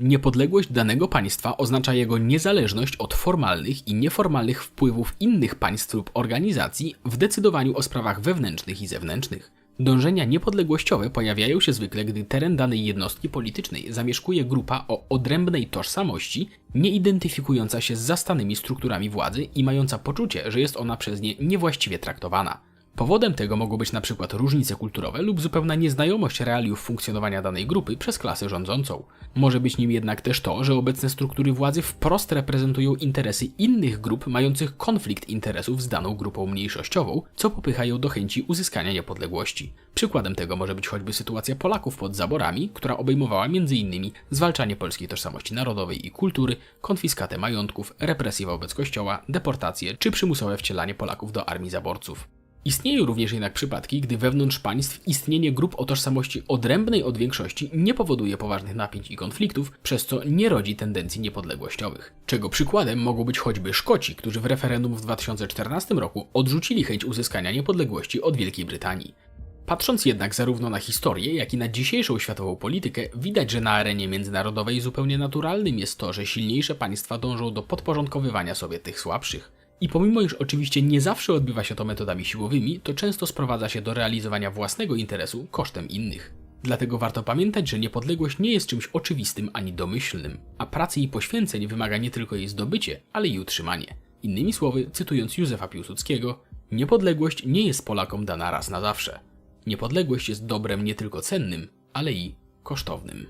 Niepodległość danego państwa oznacza jego niezależność od formalnych i nieformalnych wpływów innych państw lub organizacji w decydowaniu o sprawach wewnętrznych i zewnętrznych. Dążenia niepodległościowe pojawiają się zwykle, gdy teren danej jednostki politycznej zamieszkuje grupa o odrębnej tożsamości, nie identyfikująca się z zastanymi strukturami władzy i mająca poczucie, że jest ona przez nie niewłaściwie traktowana. Powodem tego mogą być na przykład różnice kulturowe lub zupełna nieznajomość realiów funkcjonowania danej grupy przez klasę rządzącą. Może być nim jednak też to, że obecne struktury władzy wprost reprezentują interesy innych grup mających konflikt interesów z daną grupą mniejszościową, co popycha ją do chęci uzyskania niepodległości. Przykładem tego może być choćby sytuacja Polaków pod zaborami, która obejmowała m.in. zwalczanie polskiej tożsamości narodowej i kultury, konfiskatę majątków, represje wobec kościoła, deportacje czy przymusowe wcielanie Polaków do armii zaborców. Istnieją również jednak przypadki, gdy wewnątrz państw istnienie grup o tożsamości odrębnej od większości nie powoduje poważnych napięć i konfliktów, przez co nie rodzi tendencji niepodległościowych. Czego przykładem mogą być choćby Szkoci, którzy w referendum w 2014 roku odrzucili chęć uzyskania niepodległości od Wielkiej Brytanii. Patrząc jednak zarówno na historię, jak i na dzisiejszą światową politykę, widać, że na arenie międzynarodowej zupełnie naturalnym jest to, że silniejsze państwa dążą do podporządkowywania sobie tych słabszych. I pomimo iż oczywiście nie zawsze odbywa się to metodami siłowymi, to często sprowadza się do realizowania własnego interesu kosztem innych. Dlatego warto pamiętać, że niepodległość nie jest czymś oczywistym ani domyślnym, a pracy i poświęceń wymaga nie tylko jej zdobycie, ale i utrzymanie. Innymi słowy, cytując Józefa Piłsudskiego, niepodległość nie jest Polakom dana raz na zawsze. Niepodległość jest dobrem nie tylko cennym, ale i kosztownym.